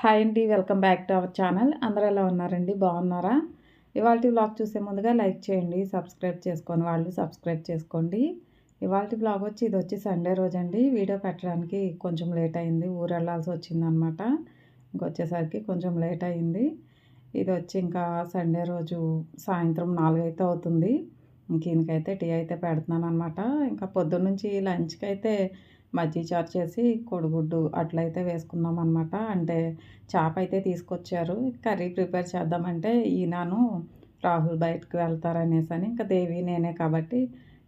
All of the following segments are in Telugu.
హాయ్ అండి welcome back to our channel. అందరూ ఎలా ఉన్నారండి? బాగున్నారా? ఇవాళ బ్లాగ్ చూసే ముందుగా లైక్ చేయండి సబ్స్క్రైబ్ చేసుకొని వాళ్ళు సబ్స్క్రైబ్ చేసుకోండి. ఇవాళ బ్లాగ్ వచ్చి ఇది వచ్చి సండే రోజండి. వీడియో పెట్టడానికి కొంచెం లేట్ అయింది. ఊరు వెళ్ళాల్సి వచ్చిందనమాట ఇంకొచ్చేసరికి కొంచెం లేట్ అయింది. ఇది వచ్చి ఇంకా సండే రోజు సాయంత్రం నాలుగైతే అవుతుంది. ఇంక ఈయనకైతే టీ అయితే పెడుతున్నాను అనమాట ఇంకా పొద్దున్నుంచి లంచ్కి అయితే మజ్జి చారు చేసి కొడుగుడ్డు అట్లయితే వేసుకున్నాం అనమాట అంటే చేప అయితే తీసుకొచ్చారు. కర్రీ ప్రిపేర్ చేద్దామంటే ఈయనను రాహుల్ బయటకు వెళ్తారనేసి అని ఇంకా దేవి నేనే కాబట్టి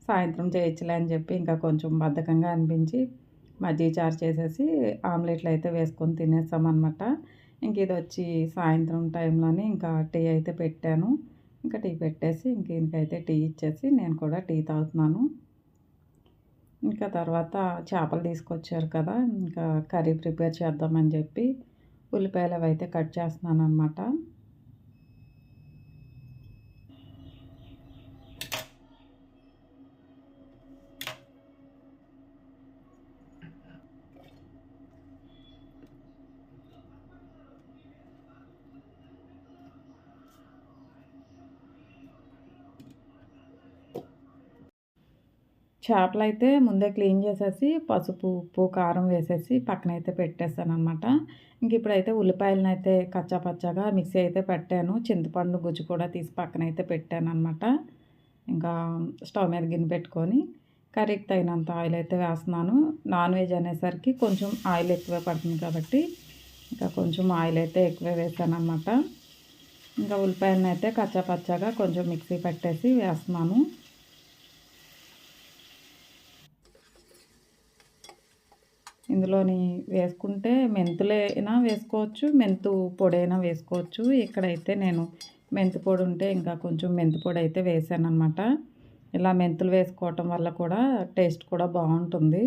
సాయంత్రం చేయొచ్చులే అని చెప్పి ఇంకా కొంచెం బద్ధకంగా అనిపించి మజ్జి చారు చేసేసి ఆమ్లెట్లు అయితే వేసుకొని తినేసామన్నమాట. ఇంక ఇది వచ్చి సాయంత్రం టైంలోనే ఇంకా టీ అయితే పెట్టాను. ఇంకా టీ పెట్టేసి ఇంక ఇంకైతే టీ ఇచ్చేసి నేను కూడా టీ తాగుతున్నాను. ఇంకా తర్వాత చేపలు తీసుకొచ్చారు కదా ఇంకా కర్రీ ప్రిపేర్ చేద్దామని చెప్పి ఉల్లిపాయలు అవి అయితే కట్ చేస్తున్నాను అనమాట చేపలు అయితే ముందే క్లీన్ చేసేసి పసుపు ఉప్పు కారం వేసేసి పక్కన అయితే పెట్టేస్తాను అనమాట ఇంక ఇప్పుడైతే ఉల్లిపాయలను అయితే కచ్చా పచ్చగా మిక్సీ అయితే పెట్టాను. చింతపండు గుజ్జు కూడా తీసి పక్కన అయితే పెట్టాను అనమాట ఇంకా స్టవ్ మీద గిన్నె పెట్టుకొని కర్రీకి తగినంత ఆయిల్ అయితే వేస్తున్నాను. నాన్ వెజ్ అనేసరికి కొంచెం ఆయిల్ ఎక్కువే పడుతుంది కాబట్టి ఇంకా కొంచెం ఆయిల్ అయితే ఎక్కువే వేసాను అనమాట ఇంకా ఉల్లిపాయలను అయితే కచ్చా పచ్చగా కొంచెం మిక్సీ పెట్టేసి వేస్తున్నాను. ఇందులోని వేసుకుంటే మెంతులైనా వేసుకోవచ్చు మెంతు పొడి అయినా వేసుకోవచ్చు. ఇక్కడైతే నేను మెంతు పొడి ఉంటే ఇంకా కొంచెం మెంతు పొడి అయితే వేసాను అనమాట ఇలా మెంతులు వేసుకోవటం వల్ల కూడా టేస్ట్ కూడా బాగుంటుంది.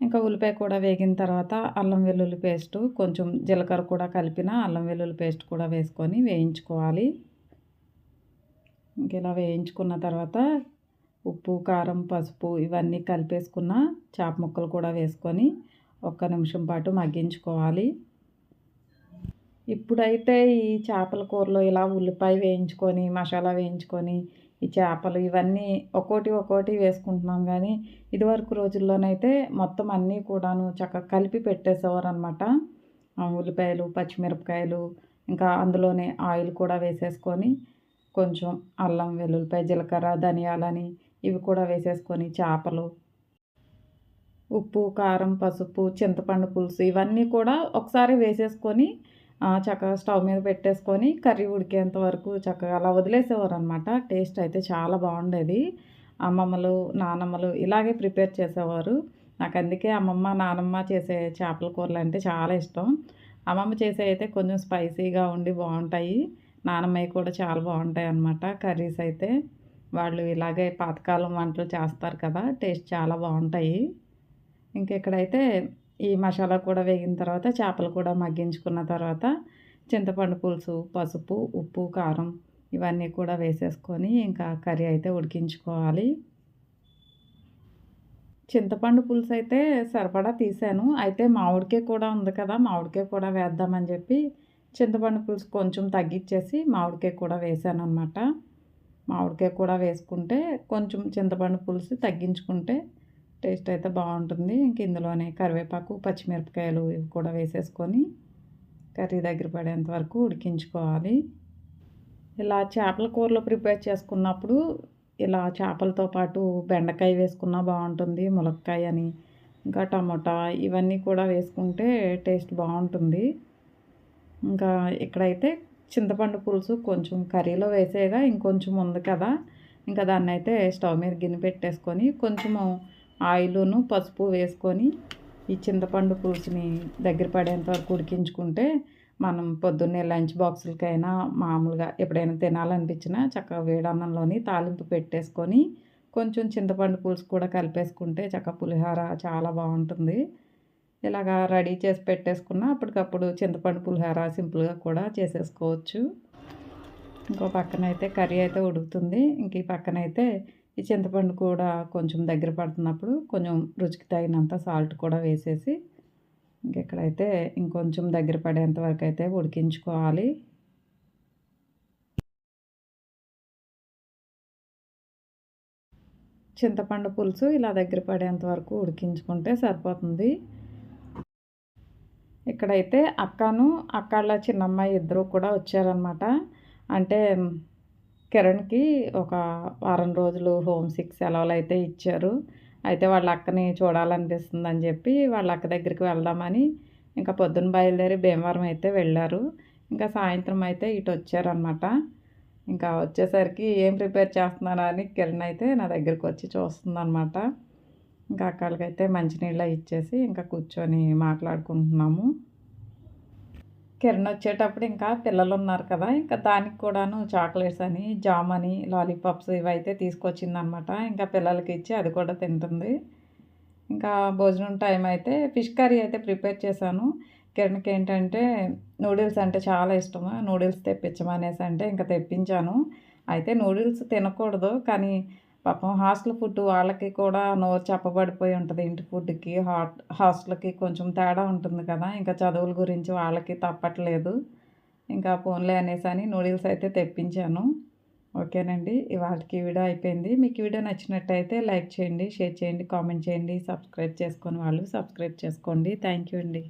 ఇంకా ఉల్లిపాయ కూడా వేగిన తర్వాత అల్లం వెల్లుల్లి పేస్టు కొంచెం జీలకర్ర కూడా కలిపిన అల్లం వెల్లుల్లి పేస్ట్ కూడా వేసుకొని వేయించుకోవాలి. ఇంక ఇలా వేయించుకున్న తర్వాత ఉప్పు కారం పసుపు ఇవన్నీ కలిపేసుకున్న చేప ముక్కలు కూడా వేసుకొని ఒక్క నిమిషం పాటు మగ్గించుకోవాలి. ఇప్పుడైతే ఈ చేపల కూరలో ఇలా ఉల్లిపాయ వేయించుకొని మసాలా వేయించుకొని ఈ చేపలు ఇవన్నీ ఒక్కోటి ఒక్కోటి వేసుకుంటున్నాం కానీ ఇదివరకు రోజుల్లోనైతే మొత్తం అన్నీ కూడాను చక్కగా కలిపి పెట్టేసేవారు అనమాట ఉల్లిపాయలు పచ్చిమిరపకాయలు ఇంకా అందులోనే ఆయిల్ కూడా వేసేసుకొని కొంచెం అల్లం వెల్లుల్లిపాయ జీలకర్ర ధనియాలని ఇవి కూడా వేసేసుకొని చేపలు ఉప్పు కారం పసుపు చింతపండు పులుసు ఇవన్నీ కూడా ఒకసారి వేసేసుకొని చక్కగా స్టవ్ మీద పెట్టేసుకొని కర్రీ ఉడికేంత వరకు చక్కగా అలా వదిలేసేవారు అనమాట టేస్ట్ అయితే చాలా బాగుండేది. అమ్మమ్మలు నానమ్మలు ఇలాగే ప్రిపేర్ చేసేవారు. నాకు అందుకే అమ్మమ్మ నానమ్మ చేసే చేపల కూరలు అంటే చాలా ఇష్టం. అమ్మమ్మ చేసే అయితే కొంచెం స్పైసీగా ఉండి బాగుంటాయి. నానమ్మవి కూడా చాలా బాగుంటాయి అన్నమాట కర్రీస్ అయితే. వాళ్ళు ఇలాగే పాతకాలం వంటలు చేస్తారు కదా టేస్ట్ చాలా బాగుంటాయి. ఇంకెక్కడైతే ఈ మసాలా కూడా వేగిన తర్వాత చేపలు కూడా మగ్గించుకున్న తర్వాత చింతపండు పులుసు పసుపు ఉప్పు కారం ఇవన్నీ కూడా వేసేసుకొని ఇంకా కర్రీ అయితే ఉడికించుకోవాలి. చింతపండు పులుసు అయితే సరిపడా తీసాను. అయితే మామిడికే కూడా ఉంది కదా మామిడికాయ కూడా వేద్దామని చెప్పి చింతపండు పులుసు కొంచెం తగ్గించేసి మామిడికాయ కూడా వేసాను అనమాట మామిడికాయ కూడా వేసుకుంటే కొంచెం చింతపండు పులుసు తగ్గించుకుంటే టేస్ట్ అయితే బాగుంటుంది. ఇంక ఇందులోనే కరివేపాకు పచ్చిమిరపకాయలు ఇవి కూడా వేసేసుకొని కర్రీ దగ్గర పడేంత వరకు ఉడికించుకోవాలి. ఇలా చేపల కూరలో ప్రిపేర్ చేసుకున్నప్పుడు ఇలా చేపలతో పాటు బెండకాయ వేసుకున్నా బాగుంటుంది ములక్కాయ అని ఇంకా టమోటా ఇవన్నీ కూడా వేసుకుంటే టేస్ట్ బాగుంటుంది. ఇంకా ఇక్కడైతే చింతపండు పులుసు కొంచెం కర్రీలో వేసేగా ఇంకొంచెం ఉంది కదా. ఇంకా దాన్ని అయితే స్టవ్ మీద గిన్నె పెట్టేసుకొని కొంచెము ఆయిల్ను పసుపు వేసుకొని ఈ చింతపండు పులుసుని దగ్గర పడేంత వరకు ఉడికించుకుంటే మనం పొద్దున్నే లంచ్ బాక్సులకైనా మామూలుగా ఎప్పుడైనా తినాలనిపించినా చక్కగా వేడన్నంలోని తాలింపు పెట్టేసుకొని కొంచెం చింతపండు పులుసు కూడా కలిపేసుకుంటే చక్క పులిహోర చాలా బాగుంటుంది. ఇలాగా రెడీ చేసి పెట్టేసుకున్న అప్పటికప్పుడు చింతపండు పులిహార సింపుల్గా కూడా చేసేసుకోవచ్చు. ఇంకో పక్కన అయితే కర్రీ అయితే ఉడుకుతుంది. ఇంక ఈ పక్కన అయితే ఈ చింతపండు కూడా కొంచెం దగ్గర పడుతున్నప్పుడు కొంచెం రుచికి తగినంత సాల్ట్ కూడా వేసేసి ఇంకెక్కడైతే ఇంకొంచెం దగ్గర పడేంత వరకు అయితే ఉడికించుకోవాలి. చింతపండు పులుసు ఇలా దగ్గర పడేంత వరకు ఉడికించుకుంటే సరిపోతుంది. ఇక్కడైతే అక్కను అక్కళ్ళ చిన్నమ్మాయి ఇద్దరు కూడా వచ్చారనమాట అంటే కిరణ్కి ఒక వారం రోజులు హోమ్ సిక్ సెలవులు అయితే ఇచ్చారు. అయితే వాళ్ళ అక్కని చూడాలనిపిస్తుంది అని చెప్పి వాళ్ళ అక్క దగ్గరికి వెళ్దామని ఇంకా పొద్దున్న బయలుదేరి భీమవరం అయితే వెళ్ళారు. ఇంకా సాయంత్రం అయితే ఇటు వచ్చారనమాట ఇంకా వచ్చేసరికి ఏం ప్రిపేర్ చేస్తున్నానని అని కిరణ్ అయితే నా దగ్గరికి వచ్చి చూస్తుందన్నమాట. ఇంకా అక్కడికైతే మంచినీళ్ళ ఇచ్చేసి ఇంకా కూర్చొని మాట్లాడుకుంటున్నాము. కిరణ్ వచ్చేటప్పుడు ఇంకా పిల్లలు ఉన్నారు కదా ఇంకా దానికి కూడాను చాక్లెట్స్ అని జామ్ అని లాలీపాప్స్ ఇవైతే తీసుకొచ్చిందనమాట. ఇంకా పిల్లలకి ఇచ్చి అది కూడా తింటుంది. ఇంకా భోజనం టైం అయితే ఫిష్ కర్రీ అయితే ప్రిపేర్ చేశాను. కిరణ్కి ఏంటంటే నూడిల్స్ అంటే చాలా ఇష్టము. నూడిల్స్ తెప్పించమనేసి అంటే ఇంకా తెప్పించాను. అయితే నూడిల్స్ తినకూడదు కానీ పాపం హాస్టల్ ఫుడ్ వాళ్ళకి కూడా నోరు చెప్పబడిపోయి ఉంటుంది. ఇంటి ఫుడ్కి హాట్ హాస్టల్కి కొంచెం తేడా ఉంటుంది కదా. ఇంకా చదువుల గురించి వాళ్ళకి తప్పట్లేదు. ఇంకా ఫోన్లే అనేసి అని నూడిల్స్ అయితే తెప్పించాను. ఓకేనండి. ఇవాళకి వీడియో అయిపోయింది. మీకు వీడియో నచ్చినట్టయితే లైక్ చేయండి షేర్ చేయండి కామెంట్ చేయండి. సబ్స్క్రైబ్ చేసుకొని వాళ్ళు సబ్స్క్రైబ్ చేసుకోండి. థ్యాంక్ యూ అండి.